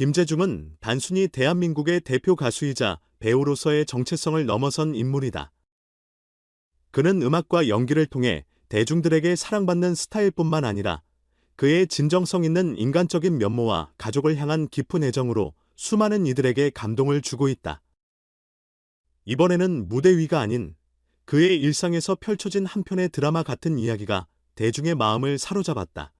김재중은 단순히 대한민국의 대표 가수이자 배우로서의 정체성을 넘어선 인물이다. 그는 음악과 연기를 통해 대중들에게 사랑받는 스타일뿐만 아니라 그의 진정성 있는 인간적인 면모와 가족을 향한 깊은 애정으로 수많은 이들에게 감동을 주고 있다. 이번에는 무대 위가 아닌 그의 일상에서 펼쳐진 한 편의 드라마 같은 이야기가 대중의 마음을 사로잡았다.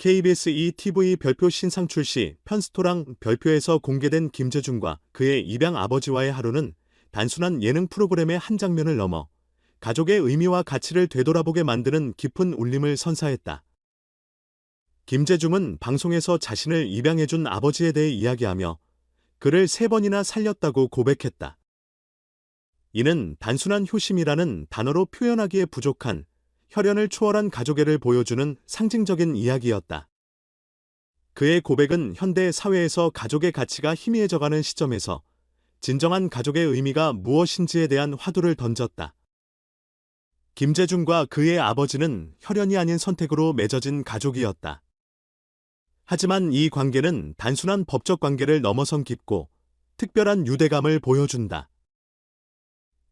KBS ETV 별표 신상 출시 편스토랑 별표에서 공개된 김재중과 그의 입양 아버지와의 하루는 단순한 예능 프로그램의 한 장면을 넘어 가족의 의미와 가치를 되돌아보게 만드는 깊은 울림을 선사했다. 김재중은 방송에서 자신을 입양해준 아버지에 대해 이야기하며 그를 세 번이나 살렸다고 고백했다. 이는 단순한 효심이라는 단어로 표현하기에 부족한 혈연을 초월한 가족애를 보여주는 상징적인 이야기였다. 그의 고백은 현대 사회에서 가족의 가치가 희미해져가는 시점에서 진정한 가족의 의미가 무엇인지에 대한 화두를 던졌다. 김재중과 그의 아버지는 혈연이 아닌 선택으로 맺어진 가족이었다. 하지만 이 관계는 단순한 법적 관계를 넘어선 깊고 특별한 유대감을 보여준다.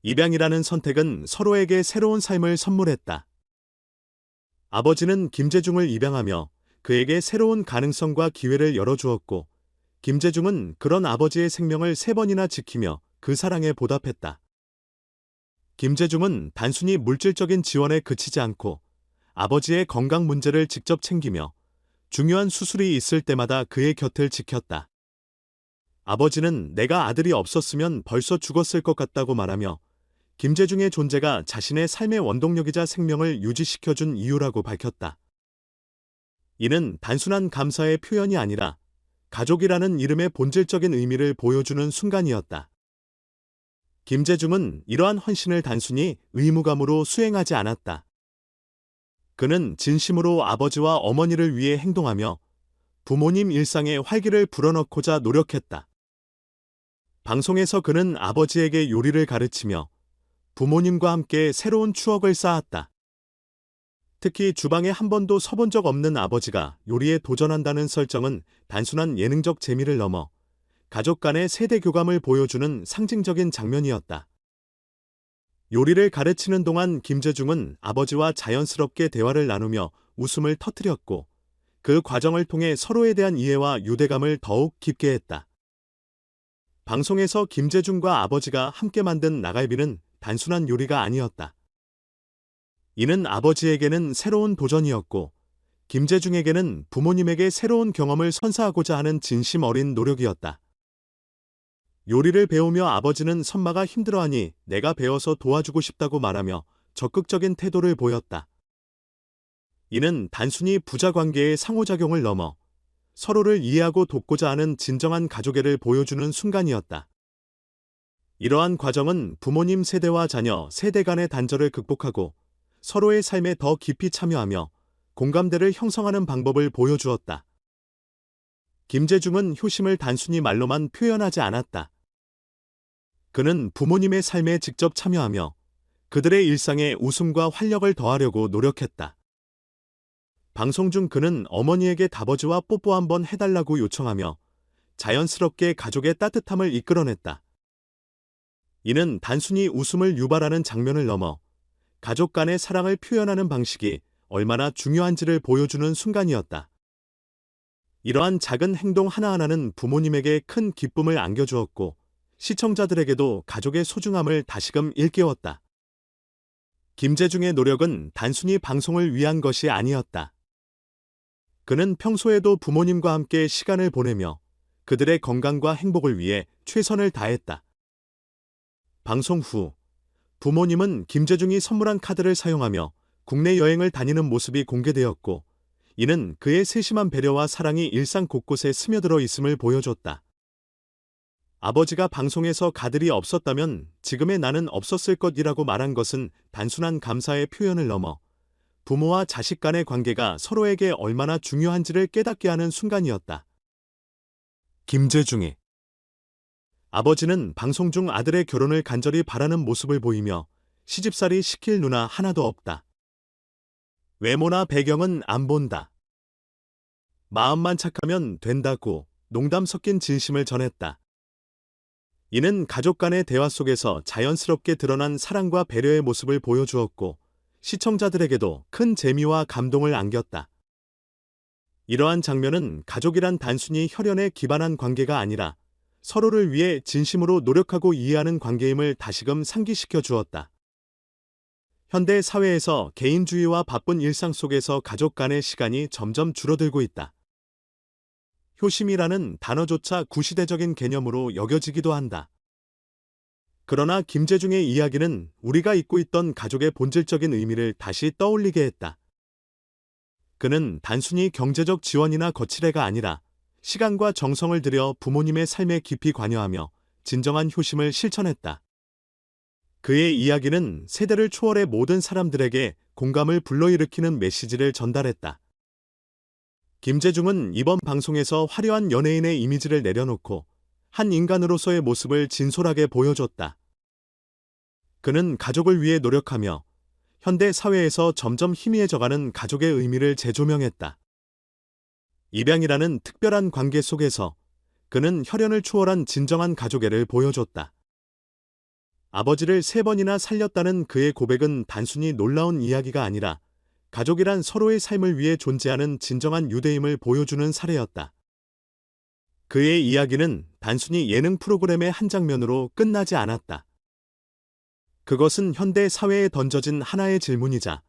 입양이라는 선택은 서로에게 새로운 삶을 선물했다. 아버지는 김재중을 입양하며 그에게 새로운 가능성과 기회를 열어주었고, 김재중은 그런 아버지의 생명을 세 번이나 지키며 그 사랑에 보답했다. 김재중은 단순히 물질적인 지원에 그치지 않고 아버지의 건강 문제를 직접 챙기며 중요한 수술이 있을 때마다 그의 곁을 지켰다. 아버지는 내가 아들이 없었으면 벌써 죽었을 것 같다고 말하며 김재중의 존재가 자신의 삶의 원동력이자 생명을 유지시켜준 이유라고 밝혔다. 이는 단순한 감사의 표현이 아니라 가족이라는 이름의 본질적인 의미를 보여주는 순간이었다. 김재중은 이러한 헌신을 단순히 의무감으로 수행하지 않았다. 그는 진심으로 아버지와 어머니를 위해 행동하며 부모님 일상에 활기를 불어넣고자 노력했다. 방송에서 그는 아버지에게 요리를 가르치며 부모님과 함께 새로운 추억을 쌓았다. 특히 주방에 한 번도 서본 적 없는 아버지가 요리에 도전한다는 설정은 단순한 예능적 재미를 넘어 가족 간의 세대 교감을 보여주는 상징적인 장면이었다. 요리를 가르치는 동안 김재중은 아버지와 자연스럽게 대화를 나누며 웃음을 터뜨렸고 그 과정을 통해 서로에 대한 이해와 유대감을 더욱 깊게 했다. 방송에서 김재중과 아버지가 함께 만든 나갈비는 단순한 요리가 아니었다. 이는 아버지에게는 새로운 도전이었고 김재중에게는 부모님에게 새로운 경험을 선사하고자 하는 진심 어린 노력이었다. 요리를 배우며 아버지는 선마가 힘들어하니 내가 배워서 도와주고 싶다고 말하며 적극적인 태도를 보였다. 이는 단순히 부자 관계의 상호작용을 넘어 서로를 이해하고 돕고자 하는 진정한 가족애를 보여주는 순간이었다. 이러한 과정은 부모님 세대와 자녀 세대 간의 단절을 극복하고 서로의 삶에 더 깊이 참여하며 공감대를 형성하는 방법을 보여주었다. 김재중은 효심을 단순히 말로만 표현하지 않았다. 그는 부모님의 삶에 직접 참여하며 그들의 일상에 웃음과 활력을 더하려고 노력했다. 방송 중 그는 어머니에게 다버지와 뽀뽀 한번 해달라고 요청하며 자연스럽게 가족의 따뜻함을 이끌어냈다. 이는 단순히 웃음을 유발하는 장면을 넘어 가족 간의 사랑을 표현하는 방식이 얼마나 중요한지를 보여주는 순간이었다. 이러한 작은 행동 하나하나는 부모님에게 큰 기쁨을 안겨주었고 시청자들에게도 가족의 소중함을 다시금 일깨웠다. 김재중의 노력은 단순히 방송을 위한 것이 아니었다. 그는 평소에도 부모님과 함께 시간을 보내며 그들의 건강과 행복을 위해 최선을 다했다. 방송 후 부모님은 김재중이 선물한 카드를 사용하며 국내 여행을 다니는 모습이 공개되었고 이는 그의 세심한 배려와 사랑이 일상 곳곳에 스며들어 있음을 보여줬다. 아버지가 방송에서 가들이 없었다면 지금의 나는 없었을 것이라고 말한 것은 단순한 감사의 표현을 넘어 부모와 자식 간의 관계가 서로에게 얼마나 중요한지를 깨닫게 하는 순간이었다. 김재중이 아버지는 방송 중 아들의 결혼을 간절히 바라는 모습을 보이며 시집살이 시킬 누나 하나도 없다. 외모나 배경은 안 본다. 마음만 착하면 된다고 농담 섞인 진심을 전했다. 이는 가족 간의 대화 속에서 자연스럽게 드러난 사랑과 배려의 모습을 보여주었고, 시청자들에게도 큰 재미와 감동을 안겼다. 이러한 장면은 가족이란 단순히 혈연에 기반한 관계가 아니라 서로를 위해 진심으로 노력하고 이해하는 관계임을 다시금 상기시켜 주었다. 현대 사회에서 개인주의와 바쁜 일상 속에서 가족 간의 시간이 점점 줄어들고 있다. 효심이라는 단어조차 구시대적인 개념으로 여겨지기도 한다. 그러나 김재중의 이야기는 우리가 잊고 있던 가족의 본질적인 의미를 다시 떠올리게 했다. 그는 단순히 경제적 지원이나 거칠애가 아니라 시간과 정성을 들여 부모님의 삶에 깊이 관여하며 진정한 효심을 실천했다. 그의 이야기는 세대를 초월해 모든 사람들에게 공감을 불러일으키는 메시지를 전달했다. 김재중은 이번 방송에서 화려한 연예인의 이미지를 내려놓고 한 인간으로서의 모습을 진솔하게 보여줬다. 그는 가족을 위해 노력하며 현대 사회에서 점점 희미해져가는 가족의 의미를 재조명했다. 입양이라는 특별한 관계 속에서 그는 혈연을 초월한 진정한 가족애를 보여줬다. 아버지를 세 번이나 살렸다는 그의 고백은 단순히 놀라운 이야기가 아니라 가족이란 서로의 삶을 위해 존재하는 진정한 유대임을 보여주는 사례였다. 그의 이야기는 단순히 예능 프로그램의 한 장면으로 끝나지 않았다. 그것은 현대 사회에 던져진 하나의 질문이자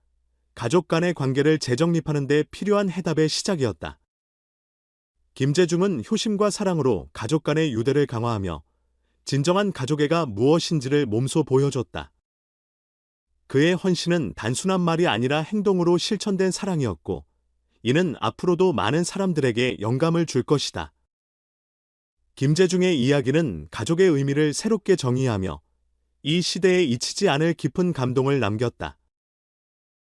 가족 간의 관계를 재정립하는 데 필요한 해답의 시작이었다. 김재중은 효심과 사랑으로 가족 간의 유대를 강화하며 진정한 가족애가 무엇인지를 몸소 보여줬다. 그의 헌신은 단순한 말이 아니라 행동으로 실천된 사랑이었고, 이는 앞으로도 많은 사람들에게 영감을 줄 것이다. 김재중의 이야기는 가족의 의미를 새롭게 정의하며 이 시대에 잊히지 않을 깊은 감동을 남겼다.